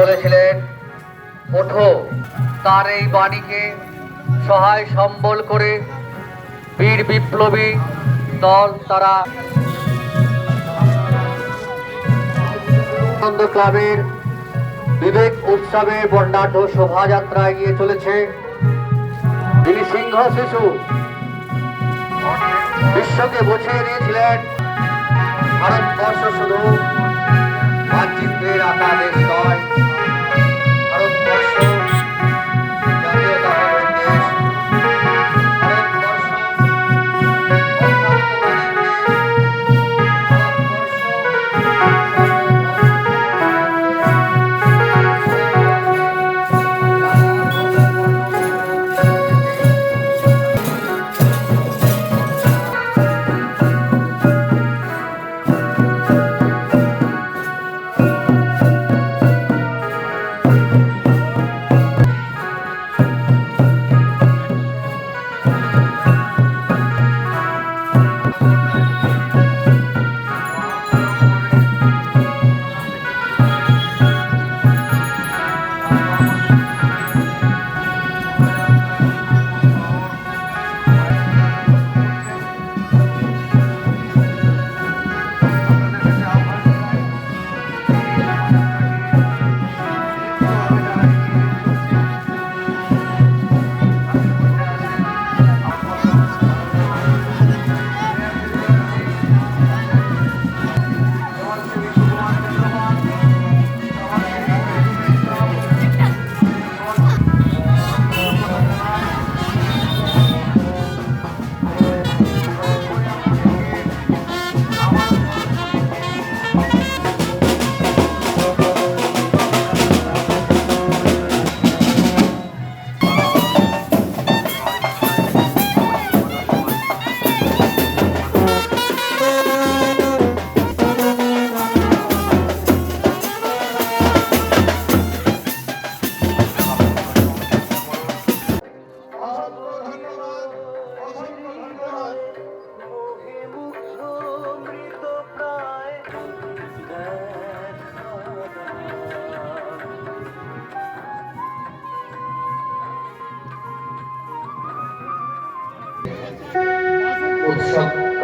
বলেছিলেন ওঠো, তার এই বাণীকে সহায় সম্বল করে বীর বিপ্লবী দল তারা ক্লাবের বিবেক উৎসবে বর্ণাঢ্য শোভাযাত্রা এগিয়ে চলেছে তিনি সিংহ শিশু। বিশ্বকে বুঝিয়ে দিয়েছিলেন ভারতবর্ষ শুধু। মানচিত্রের আঁকা দেশ নয়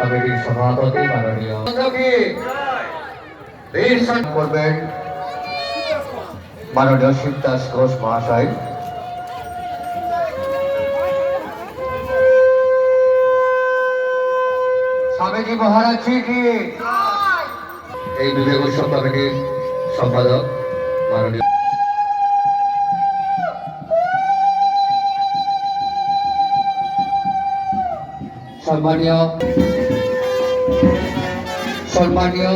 কমিটির সভাপতি, মাননীয় করবেন মাননীয় শিবদাস ঘোষ মহাশয়। স্বামীজি মহারাজ কি? এই বিবেক উৎসব কমিটির সম্পাদক, মাননীয় সম্মানীয় সম্মানীয়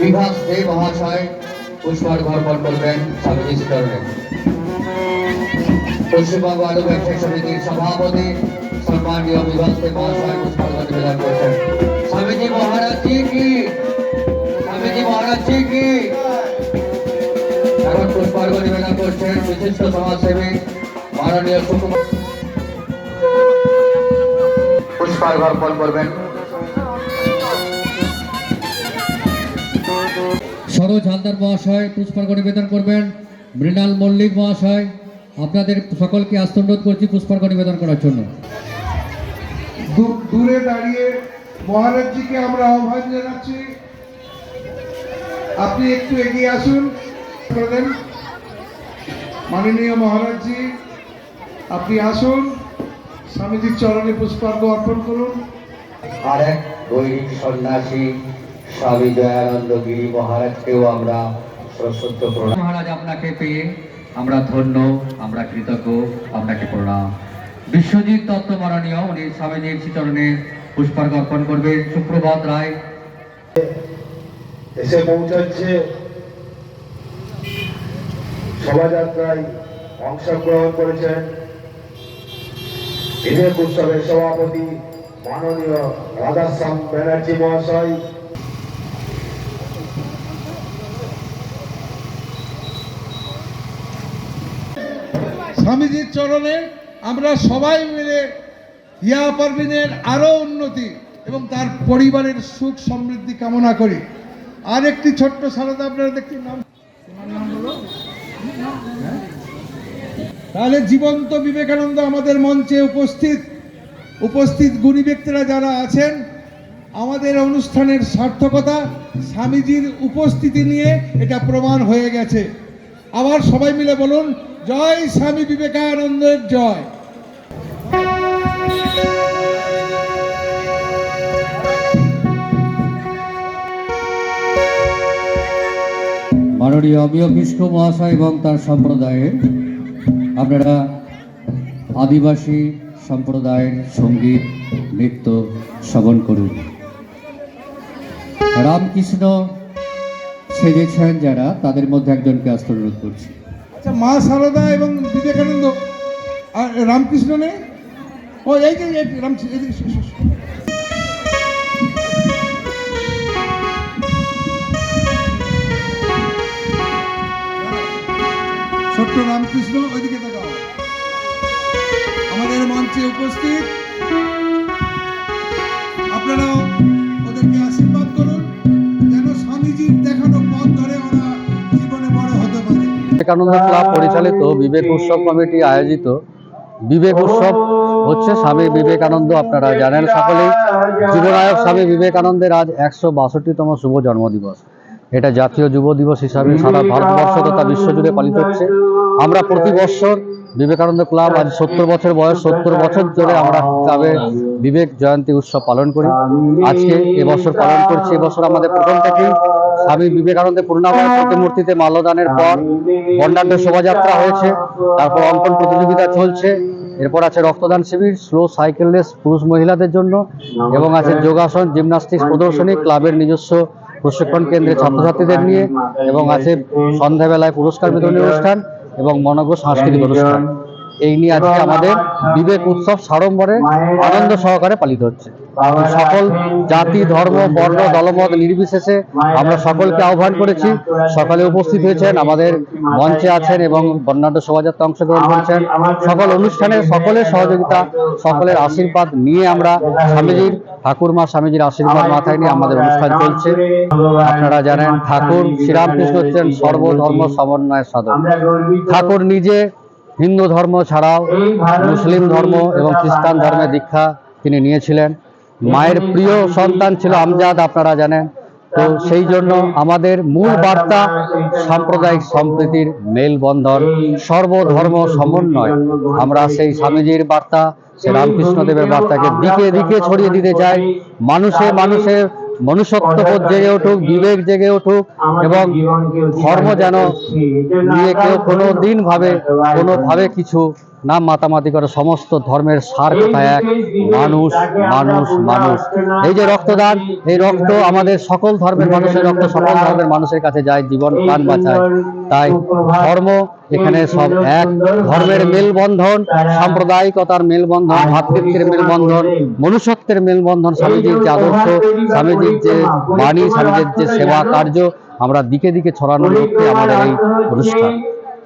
বিভাস দে মহাশয় পুষ্পার ঘরপণ করবেন স্বামীজি চরণে পশ্চিমবঙ্গ আলু ব্যবসায়ী সমিতির সভাপতি, সম্মানীয় বিভাস দে মহাশয় পুষ্পার নিবেদন করছেন। স্বামীজি মহারাজ জি কি? স্বামীজি মহারাজ জি কি? এখন পুষ্পার্ঘ নিবেদন করছেন বিশিষ্ট সমাজসেবী, মাননীয় সুকুমার পুষ্পার্ঘ অর্পণ করবেন সরোজ হালদার মহাশয় পুষ্পার্ঘ নিবেদন করবেন। মৃণাল মল্লিক মহাশয় আপনাদের সকলকে আস্ত অনুরোধ করছি পুষ্পার্ঘ নিবেদন করার জন্য। দূরে দাঁড়িয়ে মহারাজজিকে আমরা আহ্বান জানাচ্ছি। আপনি একটু এগিয়ে আসুন প্রধান মাননীয় মহারাজজি আপনি আসুন। স্বামীজির চরণে পুষ্পার্ঘ অর্পণ করুন। আর এক দৈনিক সন্ন্যাসী স্বামী দয়ানন্দ গিরি মহারাজকেও আমরা সশ্রদ্ধ প্রণাম। মহারাজ আপনাকে পেয়ে আমরা ধন্য আমরা কৃতজ্ঞ আপনাকে প্রণাম। বিশ্বজিৎ দত্ত মাননীয় উনি স্বামীজির শ্রীচরণে পুষ্পার্ঘ অর্পণ করবেন সুপ্রভাত রায়। এসে পৌঁছাচ্ছে শোভাযাত্রায় অংশগ্রহণ করেছেন। বিবেক উৎসবের সভাপতি মাননীয় রাধাশ্যাম ব্যানার্জি মহাশয়। স্বামীজির চরণে আমরা সবাই মিলে ইয়া পারভিনের আরও উন্নতি এবং তার পরিবারের সুখ সমৃদ্ধি কামনা করি। আর একটি ছোট্ট সারদা আপনারা দেখতে নাম। নাম হলো তাহলে জীবন্ত বিবেকানন্দ আমাদের মঞ্চে উপস্থিত উপস্থিত গুণী ব্যক্তিরা যারা আছেন আমাদের অনুষ্ঠানের সার্থকতা স্বামীজির উপস্থিতি নিয়ে এটা প্রমাণ হয়ে গেছে। আবার সবাই মিলে বলুন, জয় স্বামী বিবেকানন্দের জয়। মাননীয় অমিয় কৃষ্ণ মহাশয় এবং তার সম্প্রদায়ের, আপনারা আদিবাসী সম্প্রদায়ের সংগীত, নৃত্য শ্রবণ করুন। রামকৃষ্ণ সেজেছেন যারা, তাদের মধ্যে একজনকে আসতে অনুরোধ করছি। আচ্ছা মা সারদা এবং বিবেকানন্দ, আর রামকৃষ্ণ নেই? ও, এই যে এসো। ছোট্ট রামকৃষ্ণ, ওইদিকে তাকাও। আমাদের মঞ্চে উপস্থিত বিবেকানন্দ ক্লাব পরিচালিত বিবেক উৎসব কমিটি আয়োজিত বিবেক উৎসব হচ্ছে স্বামী বিবেকানন্দ আপনারা জানেন সকলেই। যুবনায়ক স্বামী বিবেকানন্দের আজ একশো বাষট্টিতম শুভ জন্মদিবস। এটা জাতীয় যুব দিবস হিসাবে সারা ভারতবর্ষ তথা বিশ্বজুড়ে পালিত হচ্ছে। আমরা প্রতি বছর বিবেকানন্দ ক্লাব আজ সত্তর বছর বয়স সত্তর বছর ধরে আমরা ক্লাবে বিবেক জয়ন্তী উৎসব পালন করি। আজকে এবছর পালন করছি এবছর আমাদের প্রথম থেকেই স্বামী বিবেকানন্দের পূর্ণাবয় প্রতিমূর্তিতে মাল্যদানের পর বর্ণাঢ্য শোভাযাত্রা হয়েছে। তারপর অঙ্কন প্রতিযোগিতা চলছে। এরপর আছে রক্তদান শিবির স্লো সাইকেল রেস পুরুষ মহিলাদের জন্য এবং আছে যোগাসন জিমনাস্টিক্স প্রদর্শনী ক্লাবের নিজস্ব প্রশিক্ষণ কেন্দ্রে ছাত্রছাত্রীদের নিয়ে এবং আছে সন্ধ্যাবেলায় পুরস্কার বিতরণী অনুষ্ঠান এবং মনজ্ঞ সাংস্কৃতিক অনুষ্ঠান। এই নিয়ে আজকে আমাদের বিবেক উৎসব সাড়ম্বরে আনন্দ সহকারে পালিত হচ্ছে। সকল জাতি ধর্ম বর্ণ দলমত নির্বিশেষে আমরা সকলকে আহ্বান করেছি। সকালে উপস্থিত হয়েছেন আমাদের মঞ্চে আছেন এবং বর্ণাঢ্য শোভাযাত্রা অংশগ্রহণ করেছেন। সকল অনুষ্ঠানে সকলের সহযোগিতা সকলের আশীর্বাদ নিয়ে আমরা স্বামীজির ঠাকুরমা স্বামীজির আশীর্বাদ মাথায় নিয়ে আমাদের অনুষ্ঠান চলছে। আপনারা জানেন ঠাকুর শ্রীরামকৃষ্ণ হচ্ছেন সর্বধর্ম সমন্বয়ের সাধক। ঠাকুর নিজে হিন্দু ধর্ম ছাড়াও মুসলিম ধর্ম এবং খ্রিস্টান ধর্মে দীক্ষা তিনি নিয়েছিলেন। মায়ের প্রিয় সন্তান ছিল আমজাদ, আপনারা জানেন। তো সেই জন্য আমাদের মূল বার্তা সাম্প্রদায়িক সম্প্রীতির মেলবন্ধন, সর্বধর্ম সমন্বয়। আমরা সেই স্বামীজির বার্তা সে রামকৃষ্ণদেবের বার্তাকে দিকে দিকে ছড়িয়ে দিতে চাই। মানুষে মানুষের মনুষ্যত্ববোধ জেগে উঠুক, বিবেক জেগে উঠুক এবং ধর্ম যেন নিয়ে কেউ কোনো দিন ভাবে কোনোভাবে কিছু নাম মাতামাতি করে সমস্ত ধর্মের সার কোথায় এক মানুষ মানুষ মানুষ। এই যে রক্তদান, এই রক্ত আমাদের সকল ধর্মের মানুষের রক্ত, সকল ধর্মের মানুষের কাছে যায়, জীবন প্রাণ বাঁচায়। তাই ধর্ম এখানে সব এক। ধর্মের মেলবন্ধন, সাম্প্রদায়িকতার মেলবন্ধন, ভাতৃত্বের মেলবন্ধন, মনুষ্যত্বের মেলবন্ধন, স্বামীজির যে আদর্শ, স্বামীজির যে বাণী, স্বামীজির যে সেবা কার্য, আমরা দিকে দিকে ছড়ানোর লক্ষ্যে আমাদের এই অনুষ্ঠান।